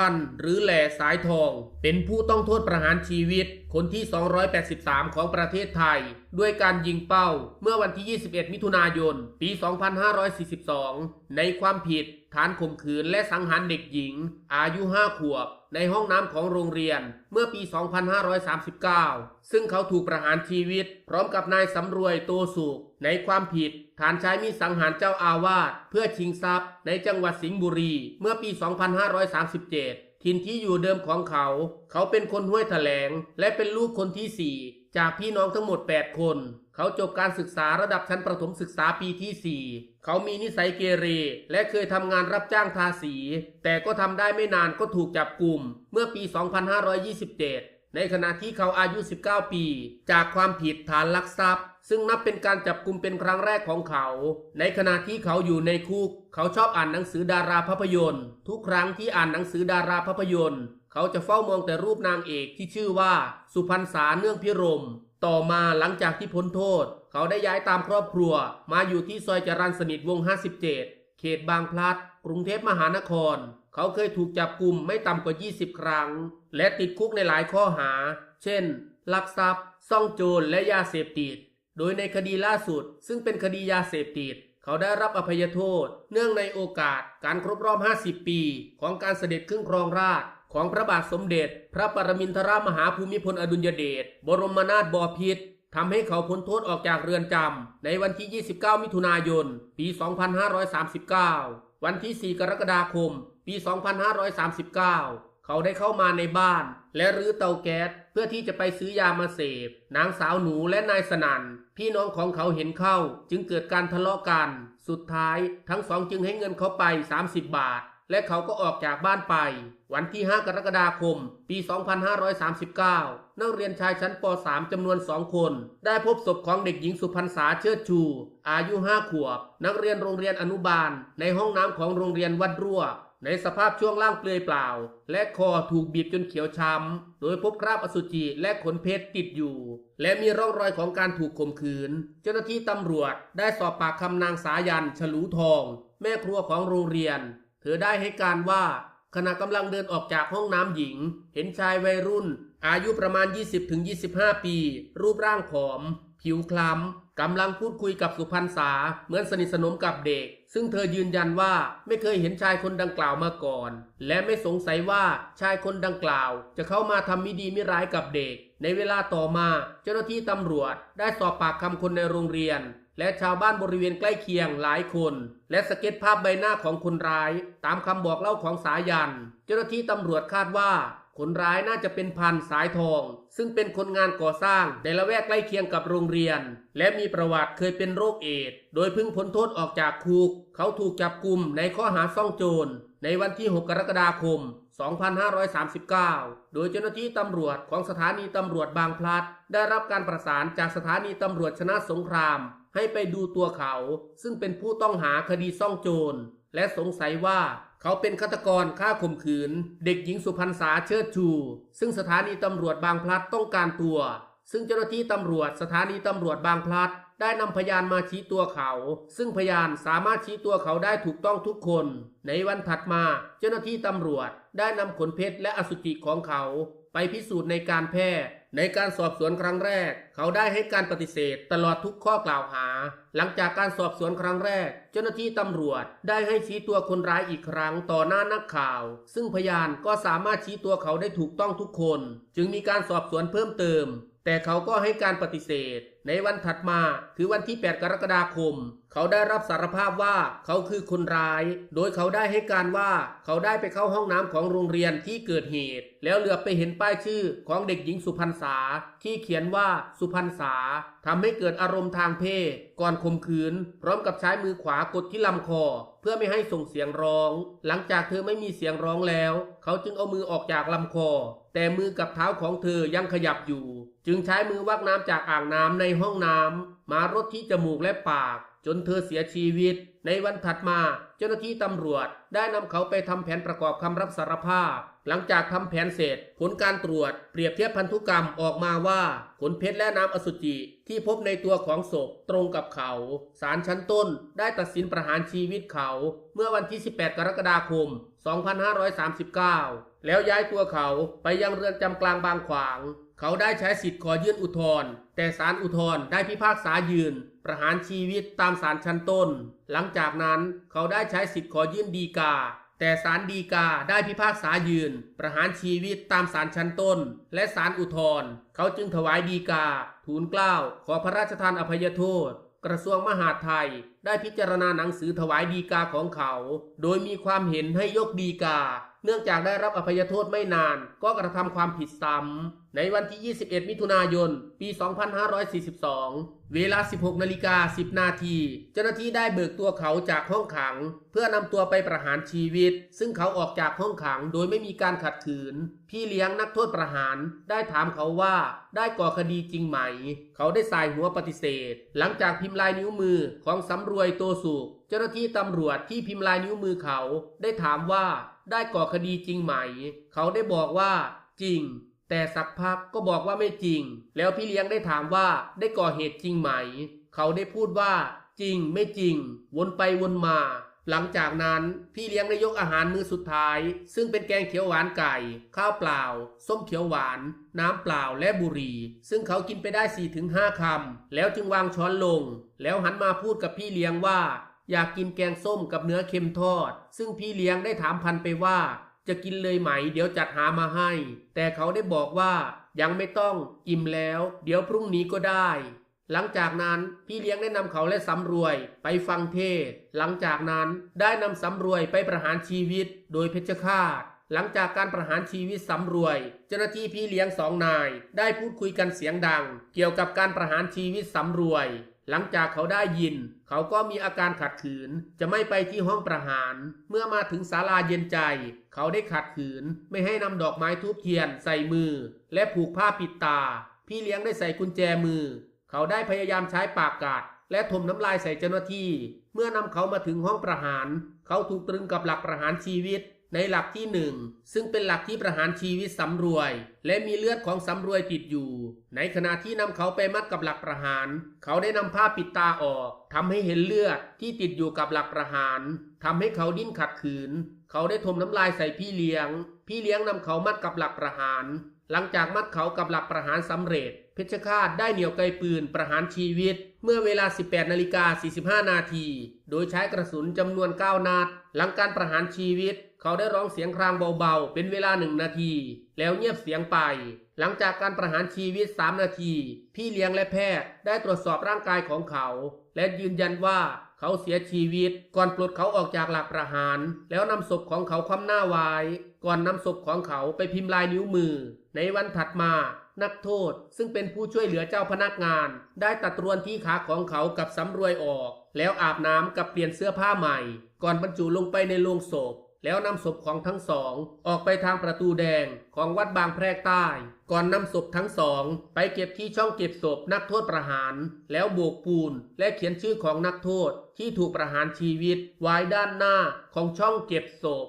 พันธ์หรือแหล่สายทอง เป็นผู้ต้องโทษประหารชีวิต คนที่ 283 ของประเทศไทย ด้วยการยิงเป้า เมื่อวันที่ 21 มิถุนายน ปี 2542 ในความผิดฐานข่มขืนและสังหารเด็กหญิง อายุ 5 ขวบ ในห้องน้ำของโรงเรียนเมื่อปี 2539 ซึ่งเขาถูกประหารชีวิต พร้อมกับนายสำรวยโตสุขในความผิด ฐานใช้มีดสังหารเจ้าอาวาสเพื่อชิงทรัพย์ ในจังหวัดสิงห์บุรี เมื่อปี 2537ทินที่อยู่เดิมของเขา เขาเป็นคนห้วยแถลง และเป็นลูกคนที่ 4 จากพี่น้องทั้งหมด 8 คน เขาจบการศึกษาระดับชั้นประถมศึกษาปีที่ 4 เขามีนิสัยเกเร และเคยทำงานรับจ้างทาสี แต่ก็ทำได้ไม่นานก็ถูกจับกลุ่ม เมื่อปี 2527 ในขณะที่เขาอายุ 19 ปี จากความผิดฐานลักทรัพย์ ซึ่งนับเป็นการจับกลุ่มเป็นครั้งแรกของเขา ในขณะที่เขาอยู่ในคุก เขาชอบอ่านหนังสือดาราภาพยนตร์ ทุกครั้งที่อ่านหนังสือดาราภาพยนตร์ เขาจะเฝ้ามองแต่รูปนางเอกที่ชื่อว่า สุพรรณษาเนื่องพิรม ต่อมาหลังจากที่พ้นโทษ เขาได้ย้ายตามครอบครัว มาอยู่ที่ซอยจรัญสนิทวง 57 เขตบางพลัด กรุงเทพมหานคร เขาเคยถูกจับกลุ่มไม่ต่ำกว่า 20 ครั้ง และติดคุกในหลายข้อหา เช่น ลักทรัพย์ ซ่องโจร และยาเสพติด โดยในคดีล่าสุด ซึ่งเป็นคดียาเสพติด เขาได้รับอภัยโทษ เนื่องในโอกาสการครบรอบ 50 ปี ของการเสด็จขึ้นครองราชของพระบาทสมเด็จ พระปรมินทรมหาภูมิพลอดุลยเดช บรมนาถบพิตรทำให้เขาพ้นโทษออกจากเรือนจำในวันที่ 29 มิถุนายน ปี 2539 วันที่ 4 กรกฎาคม ปี 2539 เขาได้เข้ามาในบ้าน และรื้อเตาแก๊สเพื่อที่จะไปซื้อยามาเสพ นางสาวหนูและนายสนันพี่น้องของเขาเห็นเข้า จึงเกิดการทะเลาะกัน สุดท้ายทั้งสองจึงให้เงินเขาไป 30 บาท และเขาก็ออกจากบ้านไป วันที่ 5 กรกฎาคม ปี 2539 นักเรียนชายชั้นป .3 จำนวนสองคน ได้พบศพของเด็กหญิงสุพรรณษาเชิดชู อายุ 5 ขวบ นักเรียนโรงเรียนอนุบาล ในห้องน้ำของโรงเรียนวัดรั่ว ในสภาพช่วงล่างเปลือยเปล่า และคอถูกบีบจนเขียวช้ำ โดยพบคราบอสุจิและขนเพชรติดอยู่ และมีร่องรอยของการถูกข่มขืน เจ้าหน้าที่ตำรวจได้สอบปากคำนางสายัน ฉลูทอง แม่ครัวของโรงเรียน เธอได้ให้การว่าขณะกำลังเดินออกจากห้องน้ำหญิง เห็นชายวัยรุ่น อายุประมาณ 20-25 ปี รูปร่างผอม ผิวคล้ำกำลังพูดคุยกับสุพรรณษาเหมือนสนิทสนมกับเด็ก ซึ่งเธอยืนยันว่าไม่เคยเห็นชายคนดังกล่าวมาก่อน และไม่สงสัยว่าชายคนดังกล่าว จะเข้ามาทำมิดีมิร้ายกับเด็ก ในเวลาต่อมาเจ้าหน้าที่ตำรวจได้สอบปากคำคนในโรงเรียนและชาวบ้านบริเวณใกล้เคียงหลายคน และสเก็ตภาพใบหน้าของคนร้าย ตามคำบอกเล่าของสายัน เจ้าหน้าที่ตำรวจคาดว่า คนร้ายน่าจะเป็นพันสายทอง ซึ่งเป็นคนงานก่อสร้างในละแวกใกล้เคียงกับโรงเรียน และมีประวัติเคยเป็นโรคเอดส์โดยเพิ่งพ้นโทษออกจากคุก เขาถูกจับกลุ่มในข้อหาซ่องโจร ในวันที่ 6 กรกฎาคม 2539 โดยเจ้าหน้าที่ตำรวจของสถานีตำรวจบางพลัด ได้รับการประสานจากสถานีตำรวจชนะสงคราม ให้ไปดูตัวเขา ซึ่งเป็นผู้ต้องหาคดีซ่องโจร และสงสัยว่าเขาเป็นฆาตกรฆ่าข่มขืน เด็กหญิงสุพรรณษาเชิดชู ซึ่งสถานีตำรวจบางพลัดต้องการตัว ซึ่งเจ้าหน้าที่ตำรวจสถานีตำรวจบางพลัด ได้นำพยานมาชี้ตัวเขา ซึ่งพยานสามารถชี้ตัวเขาได้ถูกต้องทุกคน ในวันถัดมาเจ้าหน้าที่ตำรวจ ได้นำขนเพชรและอสุจิของเขา ไปพิสูจน์ในการแพทย์ ในการสอบสวนครั้งแรก เขาได้ให้การปฏิเสธตลอดทุกข้อกล่าวหา หลังจากการสอบสวนครั้งแรก เจ้าหน้าที่ตำรวจได้ให้ชี้ตัวคนร้ายอีกครั้งต่อหน้านักข่าว ซึ่งพยานก็สามารถชี้ตัวเขาได้ถูกต้องทุกคน จึงมีการสอบสวนเพิ่มเติม แต่เขาก็ให้การปฏิเสธ ในวันถัดมาคือวันที่ 8 กรกฎาคม เขาได้รับสารภาพว่าเขาคือคนร้าย โดยเขาได้ให้การว่าเขาได้ไปเข้าห้องน้ำของโรงเรียนที่เกิดเหตุ แล้วเหลือไปเห็นป้ายชื่อของเด็กหญิงสุพรรณษา ที่เขียนว่าสุพรรณษาทำให้เกิดอารมณ์ทางเพศ ก่อนข่มขืน พร้อมกับใช้มือขวากดที่ลำคอ เพื่อไม่ให้ส่งเสียงร้อง หลังจากเธอไม่มีเสียงร้องแล้ว เขาจึงเอามือออกจากลำคอ แต่มือกับเท้าของเธอยังขยับอยู่ จึงใช้มือวักน้ำจากอ่างน้ำในห้องน้ำมารดที่จมูกและปาก จนเธอเสียชีวิต ในวันถัดมา เจ้าหน้าที่ตำรวจ ได้นำเขาไปทำแผนประกอบคำรับสารภาพ หลังจากทำแผนเสร็จ ผลการตรวจ เปรียบเทียบพันธุกรรมออกมาว่าขนเพชรและน้ำอสุจิ ที่พบในตัวของศพตรงกับเขา ศาลชั้นต้นได้ตัดสินประหารชีวิตเขา เมื่อวันที่ 18 กรกฎาคม 2539 แล้วย้ายตัวเขาไปยังเรือนจำกลางบางขวาง เขาได้ใช้สิทธิ์ขอยื่นอุทธรณ์แต่ศาลอุทธรณ์ได้พิพากษายืน ประหารชีวิตตามศาลชั้นต้น หลังจากนั้นเขาได้ใช้สิทธิ์ขอยื่นดีกา แต่ศาลฎีกาได้พิพากษายืน ประหารชีวิตตามศาลชั้นต้น และศาลอุทธรณ์เขาจึงถวายดีกา ทูลเกล้าขอพระราชทานอภัยโทษกระทรวงมหาดไทยได้พิจารณาหนังสือถวายดีกาของเขา โดยมีความเห็นให้ยกดีกา เนื่องจากได้รับอภัยโทษไม่นาน ก็กระทำความผิดซ้ำ ในวันที่ 21 มิถุนายน ปี 2542 เวลา 16 นาฬิกา 10 นาที เจ้าหน้าที่ได้เบิกตัวเขาจากห้องขัง เพื่อนำตัวไปประหารชีวิต ซึ่งเขาออกจากห้องขังโดยไม่มีการขัดขืน พี่เลี้ยงนักโทษประหารได้ถามเขาว่าได้ก่อคดีจริงไหม เขาได้สายหัวปฏิเสธ หลังจากพิมพ์ลายนิ้วมือของสำรวยโตสุข เจ้าหน้าที่ตำรวจที่พิมพ์ลายนิ้วมือเขา ได้ถามว่าได้ก่อคดีจริงไหม เขาได้บอกว่าจริง แต่สักพักก็บอกว่าไม่จริง แล้วพี่เลี้ยงได้ถามว่าได้ก่อเหตุจริงไหม เขาได้พูดว่าจริงไม่จริง วนไปวนมา หลังจากนั้นพี่เลี้ยงได้ยกอาหารมื้อสุดท้าย ซึ่งเป็นแกงเขียวหวานไก่ ข้าวเปล่า ส้มเขียวหวาน น้ำเปล่าและบุหรี่ ซึ่งเขากินไปได้4-5คำแล้วจึงวางช้อนลง แล้วหันมาพูดกับพี่เลี้ยงว่า อยากกินแกงส้มกับเนื้อเค็มทอด ซึ่งพี่เลี้ยงได้ถามพันไปว่า จะกินเลยไหม เดี๋ยวจัดหามาให้ แต่เขาได้บอกว่ายังไม่ต้องอิ่มแล้ว เดี๋ยวพรุ่งนี้ก็ได้ หลังจากนั้นพี่เลี้ยงได้นำเขาและสำรวยไปฟังเทศ หลังจากนั้นได้นำสำรวยไปประหารชีวิตโดยเพชฌฆาตหลังจากการประหารชีวิตสำรวย เจ้าหน้าที่พี่เลี้ยงสองนาย ได้พูดคุยกันเสียงดัง เกี่ยวกับการประหารชีวิตสำรวย หลังจากเขาได้ยิน เขาก็มีอาการขัดขืน จะไม่ไปที่ห้องประหาร เมื่อมาถึงศาลาเย็นใจ เขาได้ขัดขืน ไม่ให้นำดอกไม้ทูบเทียนใส่มือ และผูกผ้าปิดตา พี่เลี้ยงได้ใส่กุญแจมือ เขาได้พยายามใช้ปากกัด และถมน้ำลายใส่เจ้าหน้าที่ เมื่อนำเขามาถึงห้องประหาร เขาถูกตรึงกับหลักประหารชีวิต ในหลักที่หนึ่งซึ่งเป็นหลักที่ประหารชีวิตสำรวย และมีเลือดของสำรวยติดอยู่ ในขณะที่นำเขาไปมัดกับหลักประหาร เขาได้นำผ้าปิดตาออกทำให้เห็นเลือดที่ติดอยู่กับหลักประหารทำให้เขาดิ้นขัดขืน เขาได้ถมน้ำลายใส่พี่เลี้ยง พี่เลี้ยงนำเขามัดกับหลักประหาร หลังจากมัดเขากับหลักประหารสำเร็จ เพชฌฆาตได้เหนี่ยวไกปืนประหารชีวิต เมื่อเวลา 18นาฬิกา45นาทีโดยใช้กระสุนจำนวน 9 นัด หลังการประหารชีวิต เขาได้ร้องเสียงครางเบาๆ เป็นเวลาหนึ่งนาที แล้วเงียบเสียงไป หลังจากการประหารชีวิต 3 นาที พี่เลี้ยงและแพทย์ได้ตรวจสอบร่างกายของเขา และยืนยันว่าเขาเสียชีวิต ก่อนปลดเขาออกจากหลักประหาร แล้วนำศพของเขาคว่ำหน้าไว้ ก่อนนำศพของเขาไปพิมพ์ลายนิ้วมือ ในวันถัดมานักโทษซึ่งเป็นผู้ช่วยเหลือเจ้าพนักงาน ได้ตัดรวนที่ขาของเขากับสำรวยออก แล้วอาบน้ำกับเปลี่ยนเสื้อผ้าใหม่ ก่อนบรรจุลงไปในโลงศพ แล้วนำศพของทั้งสอง ออกไปทางประตูแดงของวัดบางแพรกใต้ ก่อนนำศพทั้งสอง ไปเก็บที่ช่องเก็บศพนักโทษประหาร แล้วโบกปูนและเขียนชื่อของนักโทษที่ถูกประหารชีวิตไว้ด้านหน้าของช่องเก็บศพ